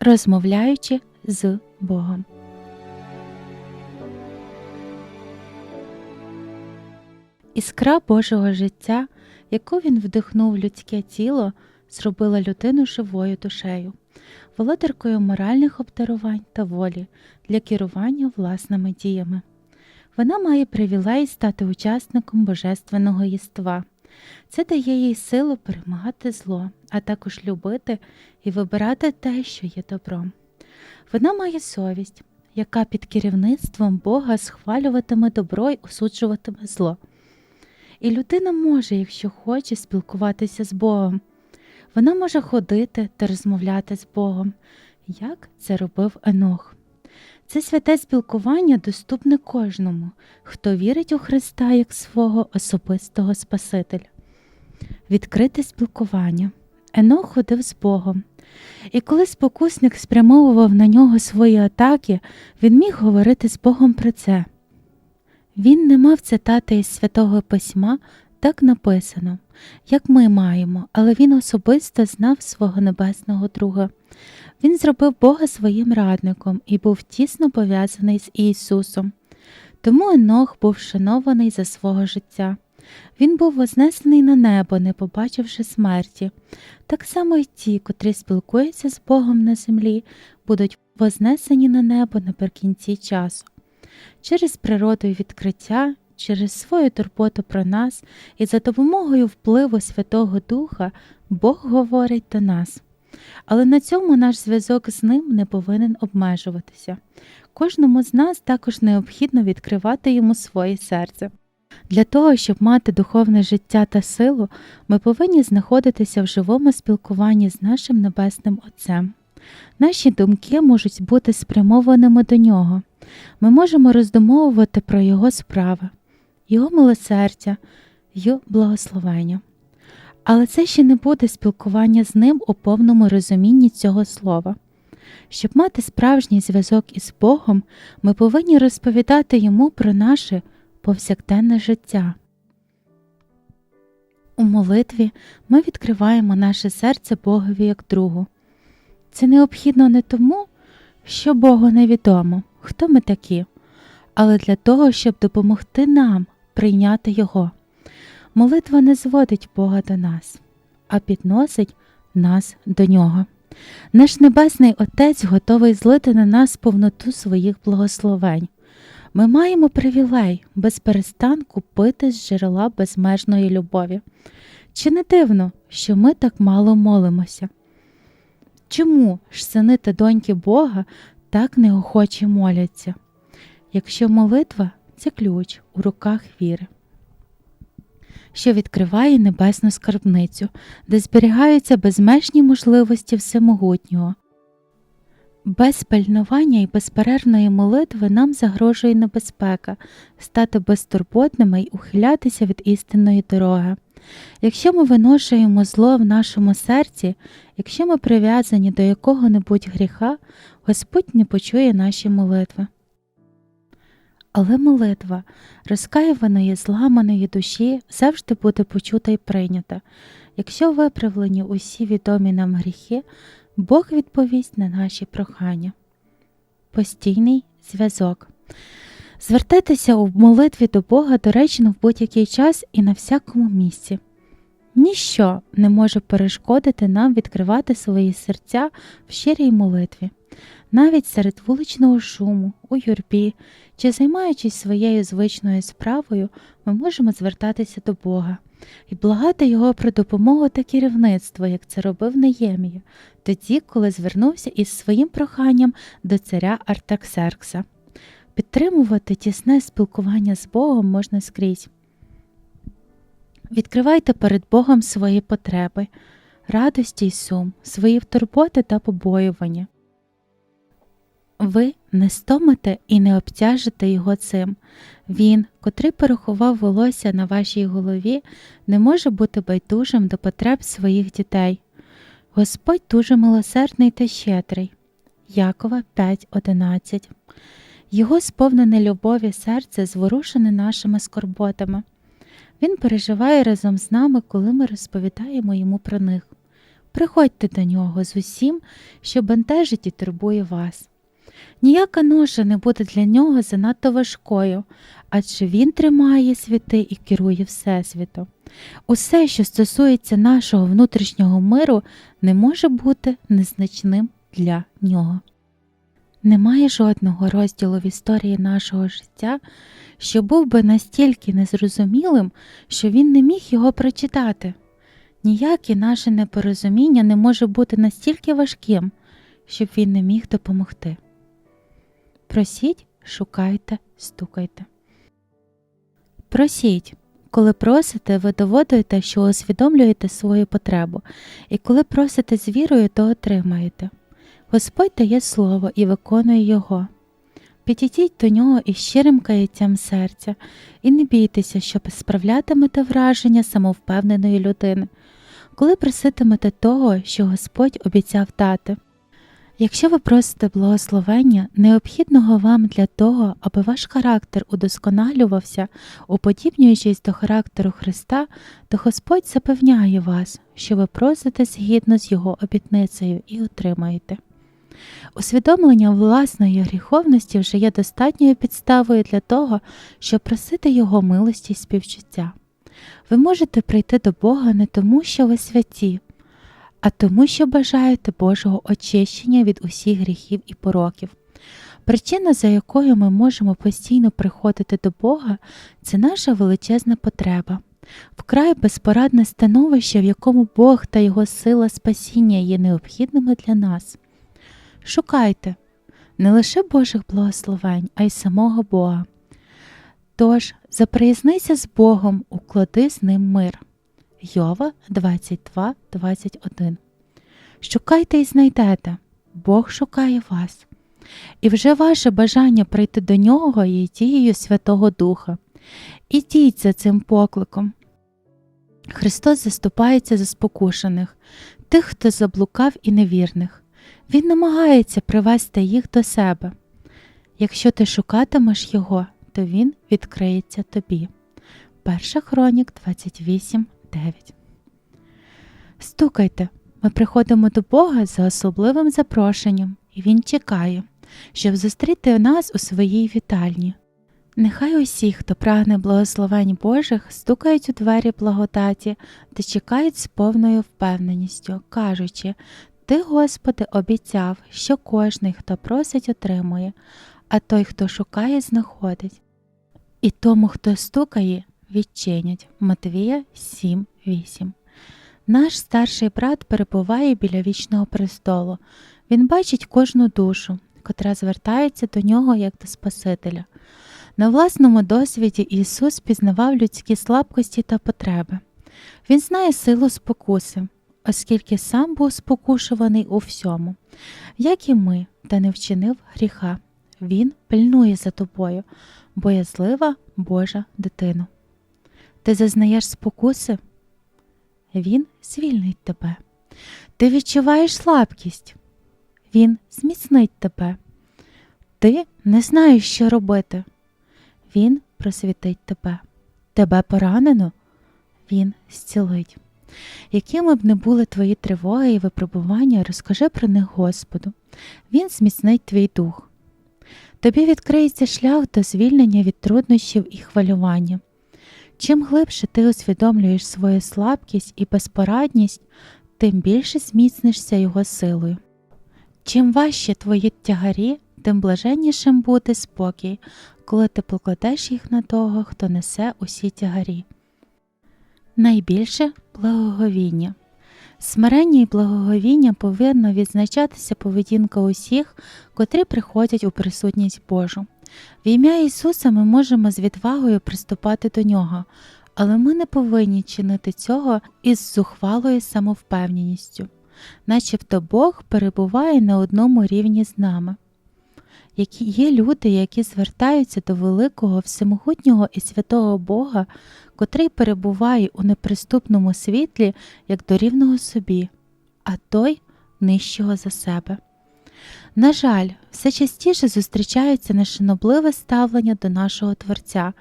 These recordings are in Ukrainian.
розмовляючи з Богом. Іскра Божого життя, яку він вдихнув в людське тіло, зробила людину живою душею, володаркою моральних обдарувань та волі для керування власними діями. Вона має привілей стати учасником божественного єства. Це дає їй силу перемагати зло, а також любити і вибирати те, що є добром. Вона має совість, яка під керівництвом Бога схвалюватиме добро й осуджуватиме зло. І людина може, якщо хоче, спілкуватися з Богом. Вона може ходити та розмовляти з Богом, як це робив Енох. Це святе спілкування доступне кожному, хто вірить у Христа як свого особистого Спасителя. Відкрите спілкування. Енох ходив з Богом, і коли спокусник спрямовував на нього свої атаки, він міг говорити з Богом про це. Він не мав цитати із святого письма, так написано, як ми маємо, але він особисто знав свого небесного друга. Він зробив Бога своїм радником і був тісно пов'язаний з Ісусом. Тому Енох був шанований за свого життя. Він був вознесений на небо, не побачивши смерті. Так само й ті, котрі спілкуються з Богом на землі, будуть вознесені на небо наприкінці часу. Через природу і відкриття, через свою турботу про нас і за допомогою впливу Святого Духа Бог говорить до нас. Але на цьому наш зв'язок з ним не повинен обмежуватися. Кожному з нас також необхідно відкривати йому своє серце. Для того, щоб мати духовне життя та силу, ми повинні знаходитися в живому спілкуванні з нашим Небесним Отцем. Наші думки можуть бути спрямованими до нього. Ми можемо роздумовувати про Його справи, Його милосердя, Його благословення. Але це ще не буде спілкування з ним у повному розумінні цього слова. Щоб мати справжній зв'язок із Богом, ми повинні розповідати йому про наше повсякденне життя. У молитві ми відкриваємо наше серце Богові як другу. Це необхідно не тому, що Богу невідомо, хто ми такі, але для того, щоб допомогти нам прийняти Його. Молитва не зводить Бога до нас, а підносить нас до Нього. Наш Небесний Отець готовий злити на нас повноту своїх благословень. Ми маємо привілей без перестанку пити з джерела безмежної любові. Чи не дивно, що ми так мало молимося? Чому ж сини та доньки Бога так неохоче моляться? Якщо молитва це ключ у руках віри, що відкриває небесну скарбницю, де зберігаються безмежні можливості всемогутнього. Без пильнування і безперервної молитви нам загрожує небезпека стати безтурботними й ухилятися від істинної дороги. Якщо ми виношуємо зло в нашому серці, якщо ми прив'язані до якого-небудь гріха, Господь не почує наші молитви. Але молитва розкаюваної, зламаної душі завжди буде почута і прийнята. Якщо виправлені усі відомі нам гріхи, Бог відповість на наші прохання. Постійний зв'язок. Звертайтеся у молитві до Бога доречно в будь-який час і на всякому місці. Ніщо не може перешкодити нам відкривати свої серця в щирій молитві, навіть серед вуличного шуму, у юрбі чи займаючись своєю звичною справою, ми можемо звертатися до Бога і благати Його про допомогу та керівництво, як це робив Неємія, тоді, коли звернувся із своїм проханням до царя Артаксеркса. Підтримувати тісне спілкування з Богом можна скрізь. Відкривайте перед Богом свої потреби, радості й сум, свої турботи та побоювання. Ви не стомите і не обтяжите його цим. Він, котрий порахував волосся на вашій голові, не може бути байдужим до потреб своїх дітей. Господь дуже милосердний та щедрий. Якова 5.11 Його сповнене любові серце зворушене нашими скорботами. Він переживає разом з нами, коли ми розповідаємо йому про них. приходьте до нього з усім, що бентежить і турбує вас. Ніяка ноша не буде для нього занадто важкою, адже він тримає світи і керує Всесвітом. Усе, що стосується нашого внутрішнього миру, не може бути незначним для нього. Немає жодного розділу в історії нашого життя, що був би настільки незрозумілим, що він не міг його прочитати. Ніяке наше непорозуміння не може бути настільки важким, щоб він не міг допомогти. Просіть, шукайте, стукайте. Просіть. Коли просите, ви доводите, що усвідомлюєте свою потребу, і коли просите з вірою, то отримаєте. Господь дає слово і виконує його. Підійдіть до нього із щирим каяттям серця і не бійтеся, що справлятимете враження самовпевненої людини, коли проситимете того, що Господь обіцяв дати. Якщо ви просите благословення, необхідного вам для того, аби ваш характер удосконалювався, уподібнюючись до характеру Христа, то Господь запевняє вас, що ви просите згідно з Його обітницею і отримаєте. Усвідомлення власної гріховності вже є достатньою підставою для того, щоб просити Його милості й співчуття. Ви можете прийти до Бога не тому, що ви святі, а тому, що бажаєте Божого очищення від усіх гріхів і пороків. Причина, за якою ми можемо постійно приходити до Бога, це наша величезна потреба, вкрай безпорадне становище, в якому Бог та Його сила спасіння є необхідними для нас. Шукайте не лише Божих благословень, а й самого Бога. Тож, заприязнися з Богом, уклади з ним мир. Йова 22, 21. Шукайте і знайдете, Бог шукає вас. І вже ваше бажання прийти до нього є дією Святого Духа. Ідіть за цим покликом. Христос заступається за спокушених, тих, хто заблукав і невірних. Він намагається привести їх до себе. Якщо ти шукатимеш Його, то Він відкриється тобі. Перша хронік 28, 9. Стукайте. Ми приходимо до Бога за особливим запрошенням, і Він чекає, щоб зустріти нас у своїй вітальні. Нехай усі, хто прагне благословень Божих, стукають у двері благодаті та чекають з повною впевненістю, кажучи Ти, Господи, обіцяв, що кожний, хто просить, отримує, а той, хто шукає, знаходить. І тому, хто стукає, відчинять. Матвія 7.8 Наш старший брат перебуває біля вічного престолу. Він бачить кожну душу, котра звертається до нього як до Спасителя. На власному досвіді Ісус пізнавав людські слабкості та потреби. Він знає силу спокуси, оскільки сам був спокушуваний у всьому, як і ми, та не вчинив гріха. Він пильнує за тобою, боязлива Божа дитина. Ти зазнаєш спокуси? Він звільнить тебе. Ти відчуваєш слабкість, Він зміцнить тебе. Ти не знаєш, що робити. Він просвітить тебе. Тебе поранено, Він зцілить. Якими б не були твої тривоги і випробування, розкажи про них Господу. Він зміцнить твій дух. Тобі відкриється шлях до звільнення від труднощів і хвилювання. Чим глибше ти усвідомлюєш свою слабкість і безпорадність, тим більше зміцнишся його силою. Чим важче твої тягарі, тим блаженнішим буде спокій, коли ти покладеш їх на того, хто несе усі тягарі. Найбільше благоговіння. Смирення і благоговіння повинно відзначатися поведінка усіх, котрі приходять у присутність Божу. В ім'я Ісуса ми можемо з відвагою приступати до Нього, але ми не повинні чинити цього із зухвалою самовпевненістю, начебто Бог перебуває на одному рівні з нами. Які є люди, які звертаються до великого, всемогутнього і святого Бога, котрий перебуває у неприступному світлі як до рівного собі, а той нижчого за себе. На жаль, все частіше зустрічається нешанобливе ставлення до нашого Творця,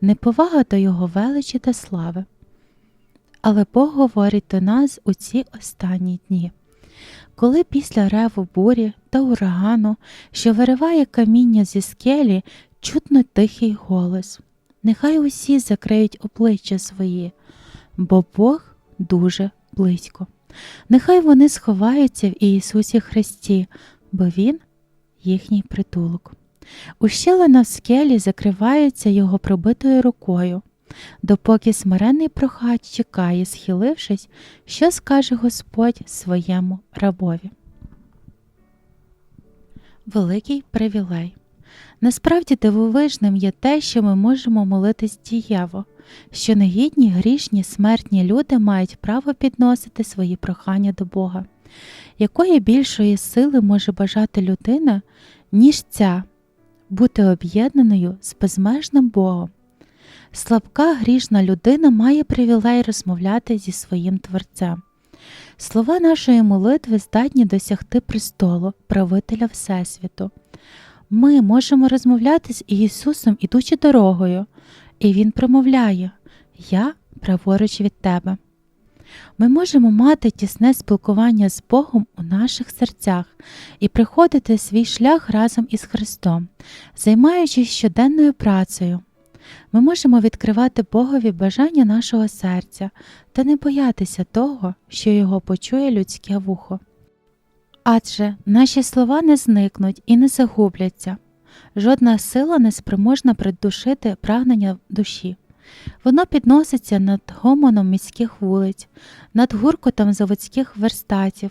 неповага до Його величі та слави. але Бог говорить до нас у ці останні дні. Коли після реву бурі та урагану, що вириває каміння зі скелі, чутно тихий голос. Нехай усі закриють обличчя свої, бо Бог дуже близько. Нехай вони сховаються в Ісусі Христі, бо Він їхній притулок. Ущелина в скелі закривається його пробитою рукою, допоки смирений прохач чекає, схилившись, що скаже Господь своєму рабові. Великий привілей. Насправді дивовижним є те, що ми можемо молитись дієво, що негідні, грішні, смертні люди мають право підносити свої прохання до Бога. Якої більшої сили може бажати людина, ніж ця бути об'єднаною з безмежним Богом? Слабка грішна людина має привілей розмовляти зі своїм Творцем. Слова нашої молитви здатні досягти престолу, правителя Всесвіту. Ми можемо розмовляти з Ісусом, ідучи дорогою, і Він промовляє Я праворуч від тебе. Ми можемо мати тісне спілкування з Богом у наших серцях і приходити свій шлях разом із Христом, займаючись щоденною працею. Ми можемо відкривати Богові бажання нашого серця та не боятися того, що його почує людське вухо. Адже наші слова не зникнуть і не загубляться, жодна сила не спроможна придушити прагнення душі. Воно підноситься над гомоном міських вулиць, над гуркотом заводських верстатів.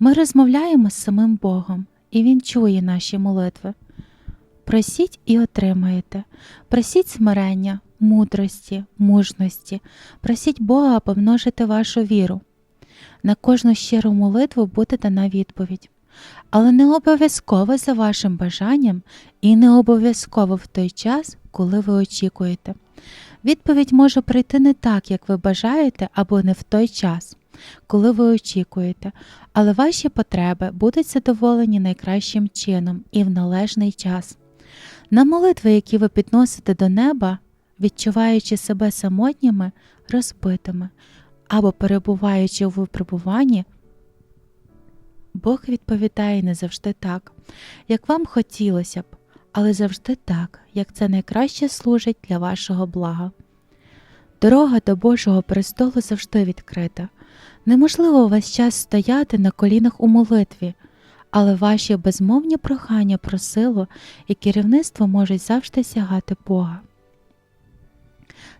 Ми розмовляємо з самим Богом, і Він чує наші молитви. Просіть і отримаєте, просіть смирення, мудрості, мужності, просіть Бога помножити вашу віру. На кожну щиру молитву буде дана відповідь, але не обов'язково за вашим бажанням і не обов'язково в той час, коли ви очікуєте. Відповідь може прийти не так, як ви бажаєте, або не в той час, коли ви очікуєте, але ваші потреби будуть задоволені найкращим чином і в належний час. На молитви, які ви підносите до неба, відчуваючи себе самотніми, розбитими або перебуваючи у випробуванні, Бог відповідає не завжди так, як вам хотілося б, але завжди так, як це найкраще служить для вашого блага. Дорога до Божого престолу завжди відкрита. Неможливо весь час стояти на колінах у молитві, але ваші безмовні прохання про силу і керівництво можуть завжди сягати Бога.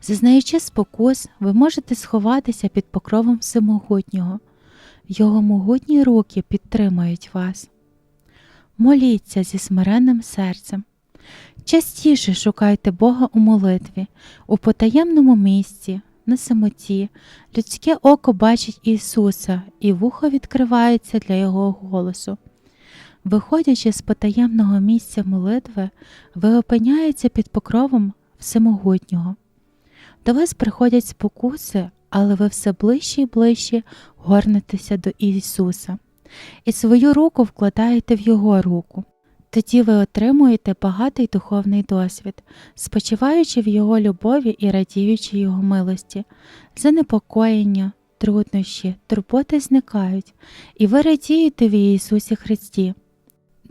Зазнаючи спокус, ви можете сховатися під покровом всемогутнього, його могутні руки підтримають вас. Моліться зі смиренним серцем. Частіше шукайте Бога у молитві, у потаємному місці, на самоті, людське око бачить Ісуса, і вухо відкривається для Його голосу. Виходячи з потаємного місця молитви, ви опиняєтеся під покровом Всемогутнього. До вас приходять спокуси, але ви все ближче і ближче горнетеся до Ісуса і свою руку вкладаєте в Його руку. Тоді ви отримуєте багатий духовний досвід, спочиваючи в Його любові і радіючи Його милості, занепокоєння, труднощі, турботи зникають, і ви радієте в Ісусі Христі.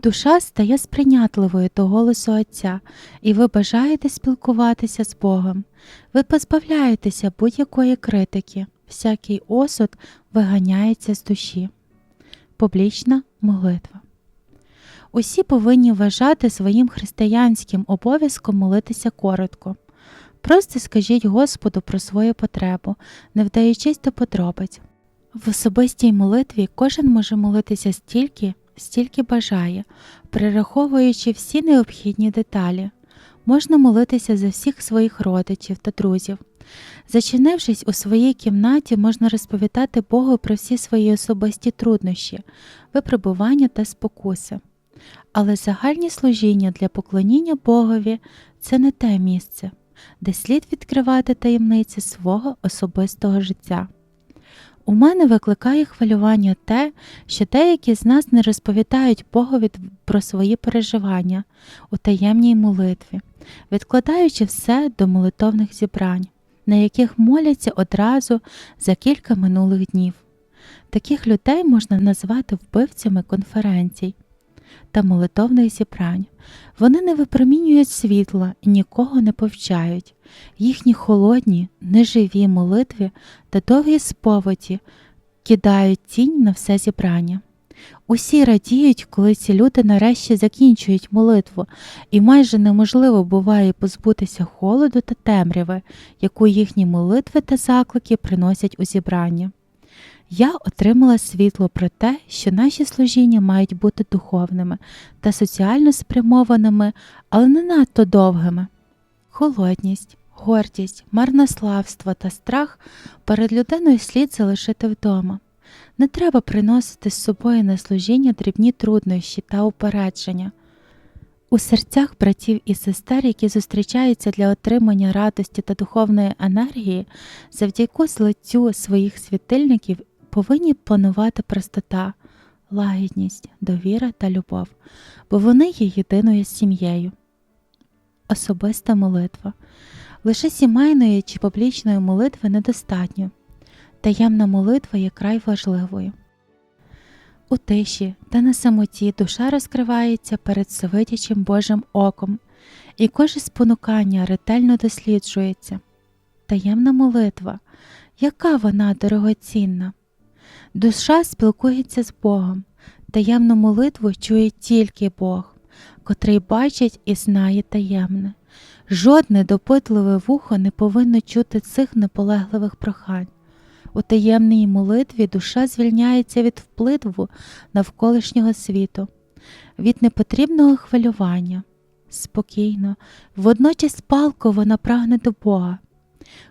Душа стає сприйнятливою до голосу Отця, і ви бажаєте спілкуватися з Богом. Ви позбавляєтеся будь-якої критики, всякий осуд виганяється з душі. Публічна молитва. Усі повинні вважати своїм християнським обов'язком молитися коротко. Просто скажіть Господу про свою потребу, не вдаючись до подробиць. В особистій молитві кожен може молитися стільки, стільки бажає, перераховуючи всі необхідні деталі. Можна молитися за всіх своїх родичів та друзів. Зачинившись у своїй кімнаті, можна розповідати Богу про всі свої особисті труднощі, випробування та спокуси. Але загальні служіння для поклоніння Богові це не те місце, де слід відкривати таємниці свого особистого життя. У мене викликає хвилювання те, що деякі з нас не розповідають Богові про свої переживання у таємній молитві, відкладаючи все до молитовних зібрань. на яких моляться одразу за кілька минулих днів. Таких людей можна назвати вбивцями конференцій та молитовних зібрань. Вони не випромінюють світла і нікого не повчають. Їхні холодні, неживі молитви та довгі сповіді кидають тінь на все зібрання. Усі радіють, коли ці люди нарешті закінчують молитву, і майже неможливо буває позбутися холоду та темряви, яку їхні молитви та заклики приносять у зібрання. Я отримала світло про те, що наші служіння мають бути духовними та соціально спрямованими, але не надто довгими. Холодність, гордість, марнославство та страх перед людиною слід залишити вдома. Не треба приносити з собою на служіння дрібні труднощі та упередження. У серцях братів і сестер, які зустрічаються для отримання радості та духовної енергії, завдяки злиттю своїх світильників повинні панувати простота, лагідність, довіра та любов, бо вони є єдиною сім'єю. Особиста молитва. Лише сімейної чи публічної молитви недостатньо. Таємна молитва є край важливою. У тиші та на самоті душа розкривається перед всевидячим Божим оком, і кожне спонукання ретельно досліджується. Таємна молитва, яка вона дорогоцінна. Душа спілкується з Богом, таємну молитву чує тільки Бог, котрий бачить і знає таємне. Жодне допитливе вухо не повинно чути цих наполегливих прохань. У таємній молитві душа звільняється від впливу навколишнього світу, від непотрібного хвилювання. Спокійно, водночас палко вона прагне до Бога.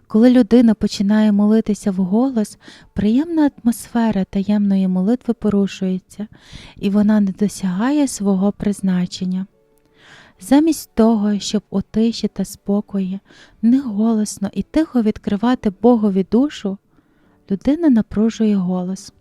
Коли людина починає молитися вголос, приємна атмосфера таємної молитви порушується, і вона не досягає свого призначення. Замість того, щоб у тиші та спокої неголосно і тихо відкривати Богові душу, людина напружує голос.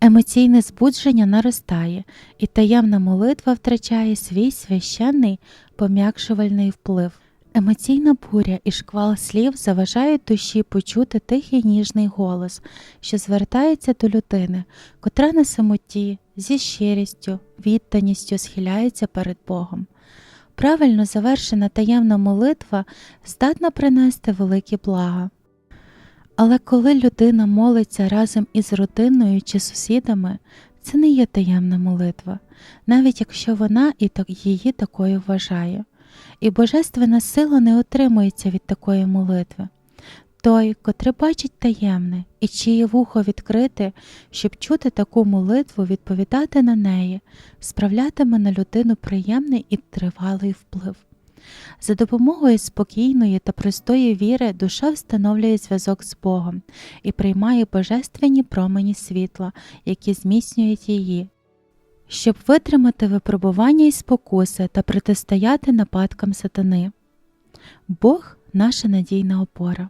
Емоційне збудження наростає, і таємна молитва втрачає свій священний пом'якшувальний вплив. Емоційна буря і шквал слів заважають душі почути тихий ніжний голос, що звертається до людини, котра на самоті, зі щирістю, відданістю схиляється перед Богом. Правильно завершена таємна молитва здатна принести великі блага. Але коли людина молиться разом із родиною чи сусідами, це не є таємна молитва, навіть якщо вона і її такою вважає, і божественна сила не отримується від такої молитви. Той, котрий бачить таємне і чиє вухо відкрите, щоб чути таку молитву, відповідати на неї, справлятиме на людину приємний і тривалий вплив. За допомогою спокійної та простої віри душа встановлює зв'язок з Богом і приймає божественні промені світла, які зміцнюють її, щоб витримати випробування і спокуси та протистояти нападкам сатани. Бог наша надійна опора.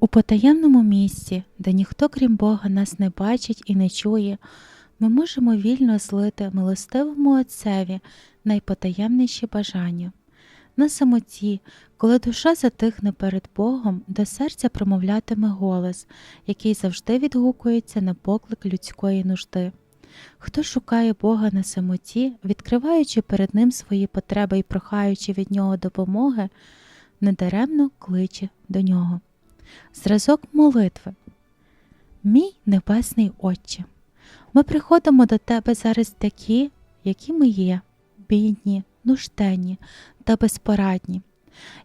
У потаємному місці, де ніхто крім Бога нас не бачить і не чує, ми можемо вільно злити милостивому Отцеві найпотаємніші бажання. На самоті, коли душа затихне перед Богом, до серця промовлятиме голос, який завжди відгукується на поклик людської нужди. Хто шукає Бога на самоті, відкриваючи перед Ним свої потреби і прохаючи від Нього допомоги, недаремно кличе до Нього. Зразок молитви. Мій Небесний Отче, ми приходимо до Тебе зараз такі, які ми є, бідні, нужденні та безпорадні,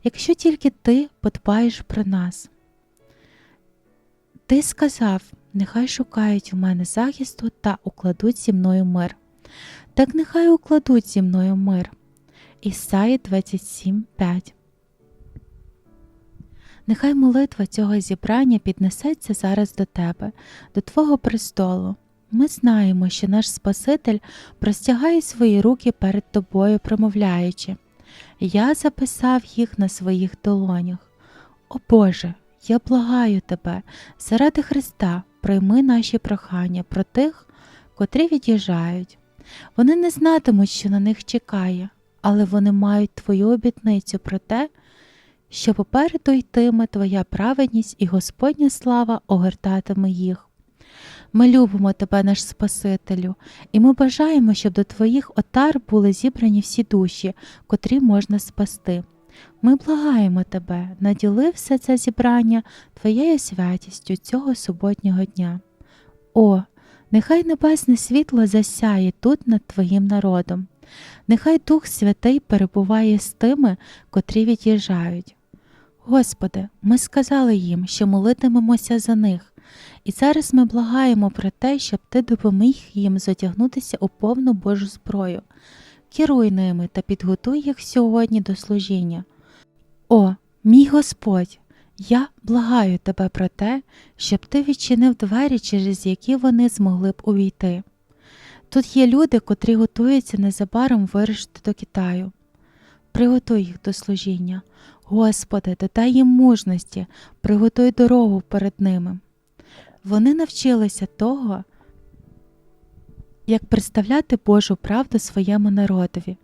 якщо тільки Ти подбаєш про нас. Ти сказав, нехай шукають у мене захисту та укладуть зі мною мир. Так нехай укладуть зі мною мир. Ісаї 27.5 Нехай молитва цього зібрання піднесеться зараз до тебе, до Твого престолу. Ми знаємо, що наш Спаситель простягає свої руки перед тобою, промовляючи Я записав їх на своїх долонях. О Боже, я благаю тебе, заради Христа, прийми наші прохання про тих, котрі від'їжджають. Вони не знатимуть, що на них чекає, але вони мають твою обітницю про те, що попереду йтиме твоя праведність і Господня слава огортатиме їх. Ми любимо тебе, наш Спасителю, і ми бажаємо, щоб до твоїх отар були зібрані всі душі, котрі можна спасти. Ми благаємо тебе, наділи все це зібрання твоєю святістю цього суботнього дня. О, нехай небесне світло засяє тут над твоїм народом, нехай Дух Святий перебуває з тими, котрі від'їжджають. Господи, ми сказали їм, що молитимемося за них, і зараз ми благаємо про те, щоб Ти допоміг їм затягнутися у повну Божу зброю. Керуй ними та підготуй їх сьогодні до служіння. О, мій Господь, я благаю тебе про те, щоб ти відчинив двері, через які вони змогли б увійти. Тут є люди, котрі готуються незабаром вирушити до Китаю. Приготуй їх до служіння. Господи, додай їм мужності, приготуй дорогу перед ними. Вони навчилися того, як представляти Божу правду своєму народові.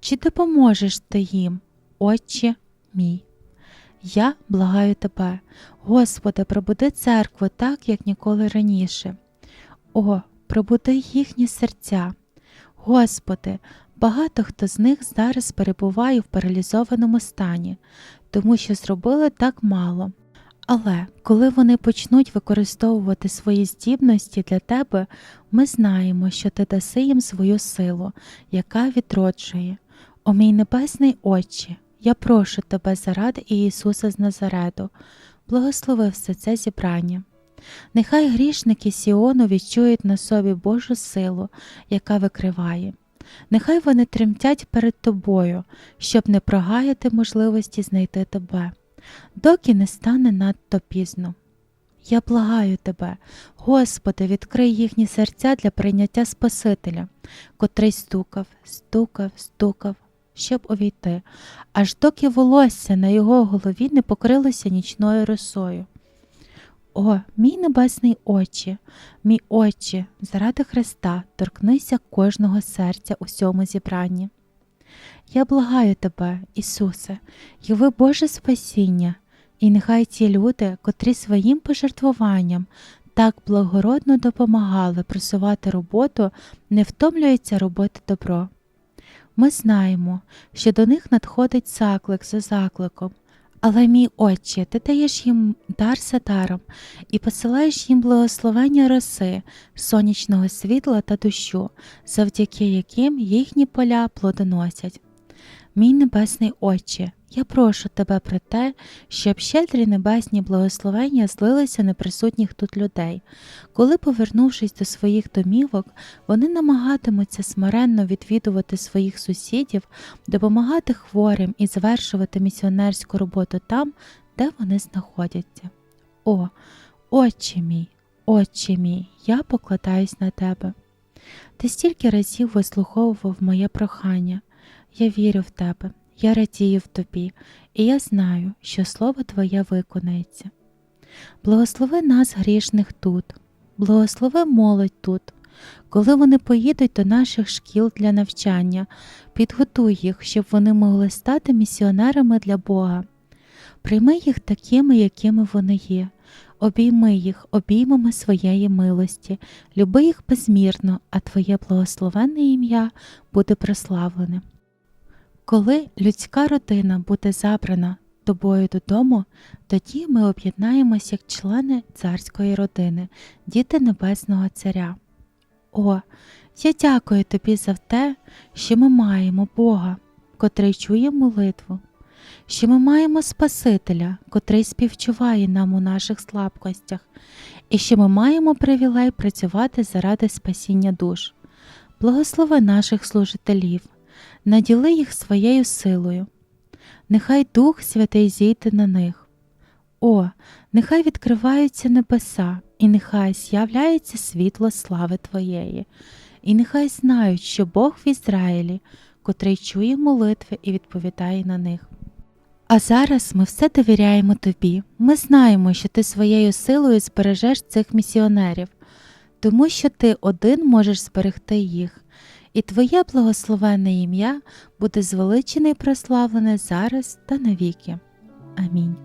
Чи допоможеш ти їм, Отче мій? Я благаю тебе, Господи, пробуди церкву так, як ніколи раніше. О, пробуди їхні серця. Господи, багато хто з них зараз перебуває в паралізованому стані, тому що зробили так мало. Але коли вони почнуть використовувати свої здібності для тебе, ми знаємо, що ти даси їм свою силу, яка відроджує. О мій небесний Отче, я прошу тебе заради Ісуса з Назарету, благослови все це зібрання. Нехай грішники Сіону відчують на собі Божу силу, яка викриває. Нехай вони тремтять перед тобою, щоб не прогаяти можливості знайти тебе, доки не стане надто пізно. Я благаю тебе, Господи, відкрий їхні серця для прийняття Спасителя, котрий стукав, стукав, стукав, щоб увійти, аж доки волосся на його голові не покрилося нічною росою. О, мій небесний Отче, мій Отче, заради Христа торкнися кожного серця у цьому зібранні. Я благаю тебе, Ісусе, яви Боже спасіння, і нехай ті люди, котрі своїм пожертвуванням так благородно допомагали просувати роботу, не втомлюються робити добро. Ми знаємо, що до них надходить заклик за закликом, але, мій Отче, ти даєш їм дар за даром і посилаєш їм благословення роси, сонячного світла та дощу, завдяки яким їхні поля плодоносять. Мій небесний Отче, я прошу тебе про те, щоб щедрі небесні благословення злилися на присутніх тут людей. Коли, повернувшись до своїх домівок, вони намагатимуться смиренно відвідувати своїх сусідів, допомагати хворим і завершувати місіонерську роботу там, де вони знаходяться. О, Отче мій, Отче мій, я покладаюсь на тебе. Ти стільки разів вислуховував моє прохання. Я вірю в тебе, я радію в тобі, і я знаю, що слово Твоє виконається. Благослови нас, грішних тут, благослови молодь тут. Коли вони поїдуть до наших шкіл для навчання, підготуй їх, щоб вони могли стати місіонерами для Бога. Прийми їх такими, якими вони є, обійми їх обіймами своєї милості, люби їх безмірно, а Твоє благословенне ім'я буде прославлене. Коли людська родина буде забрана тобою додому, тоді ми об'єднаємось як члени царської родини, діти Небесного Царя. О, я дякую тобі за те, що ми маємо Бога, котрий чує молитву, що ми маємо Спасителя, котрий співчуває нам у наших слабкостях, і що ми маємо привілей працювати заради спасіння душ. Благослови наших служителів наділи їх своєю силою. Нехай Дух Святий зійде на них. О, нехай відкриваються небеса, і нехай з'являється світло слави Твоєї, і нехай знають, що Бог в Ізраїлі, котрий чує молитви і відповідає на них. А зараз ми все довіряємо тобі. Ми знаємо, що ти своєю силою збережеш цих місіонерів, тому що ти один можеш зберегти їх і Твоє благословенне ім'я буде звеличене і прославлене зараз та навіки. Амінь.